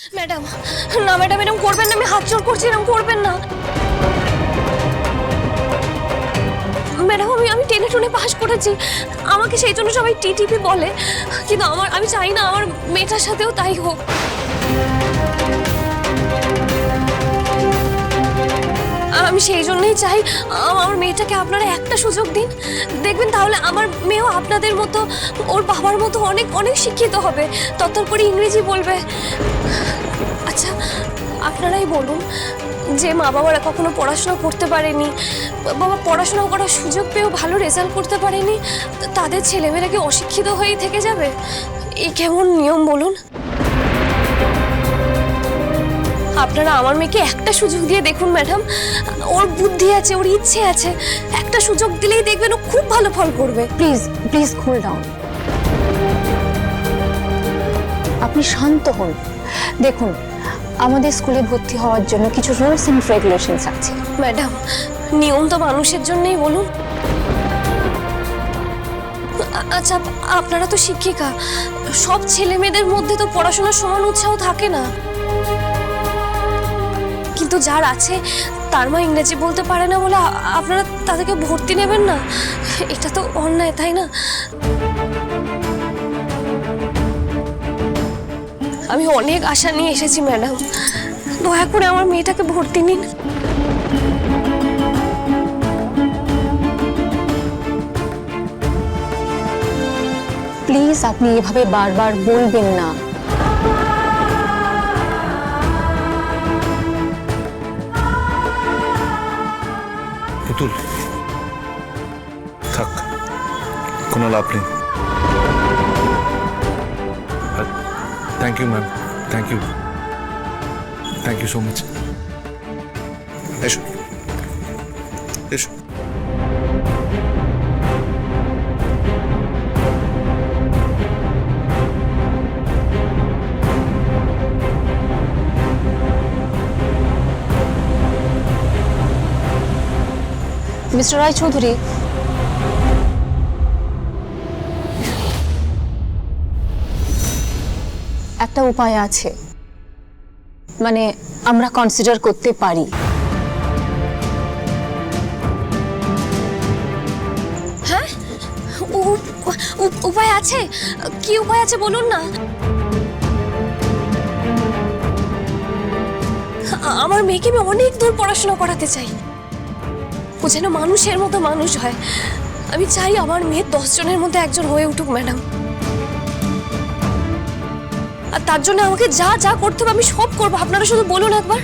Madam, না madam এরকম করবেন না, আমি হাত জোর করছি এরকম করবেন না। ম্যাডাম, আমি আমি টেনে টুনে পাশ করেছি। আমাকে সেই জন্য সবাই টিটিপি বলে। কিন্তু আমার, আমি চাই না আমার মেয়েটার সাথেও তাই হোক। আমি সেই জন্যই চাই আমার মেয়েটাকে আপনারা একটা সুযোগ দিন। দেখবেন তাহলে আমার মেয়েও আপনাদের মতো, ওর বাবার মতো অনেক অনেক শিক্ষিত হবে। তত্তর করে ইংরেজি বলবে। আচ্ছা আপনারাই বলুন যে মা বাবারা কখনো পড়াশোনা করতে পারেনি বাবা পড়াশোনা করার সুযোগ পেয়েও ভালো রেজাল্ট করতে পারেনি তাদের ছেলেমেয়েরা কি অশিক্ষিত হয়েই থেকে যাবে? এই কেমন নিয়ম বলুন? আপনারা আমার মেয়েকে একটা সুযোগ দিয়ে দেখুন ম্যাডাম। ওর বুদ্ধি আছে ওর ইচ্ছে আছে। একটা সুযোগ দিলেই দেখবেন ও খুব ভালো ফল করবে। প্লিজ প্লিজ কুল ডাউন আপনি শান্ত হন। দেখুন আমাদের স্কুলে ভর্তি হওয়ার জন্য কিছু রুলস অ্যান্ড রেগুলেশনস আছে। ম্যাডাম নিয়ম তো মানুষের জন্যই বলুন। আচ্ছা আপনারা তো শিক্ষিকা। সব ছেলে মেয়েদের মধ্যে তো পড়াশোনার সমান উৎসাহ থাকে না। কিন্তু যার আছে, তার মা ইংরেজি বলতে পারে না বলে আপনারা তাদেরকে ভর্তি নেবেন না? এটা তো অন্যায়, তাই না? আমি অনেক আশা নিয়ে এসেছি, ম্যাডাম। দয়া করে আমার মেয়েটাকে ভর্তি নিন। প্লিজ আপনি এভাবে বারবার বলবেন না। putul. Tak. Kunal Aplin. Uh, thank you ma'am. Thank you. Thank you so much. Eşo. Eşo. Mister Roy Chowdhury একটা উপায় আছে। মানে আমরা কনসিডার করতে পারি। হ্যাঁ? উপায় আছে? কি উপায় আছে বলুন না? আমার মেয়েকে আমি অনেক দূর পড়াশোনা করাতে চাই। ও যেন মানুষের মতো মানুষ হয়। আমি চাই আমার মেয়ে দশজনের মধ্যে একজন হয়ে উঠুক, ম্যাডাম। আর তার জন্য আমাকে যা যা করতে হবে, আমি সব করব। আপনারা শুধু বলুন একবার।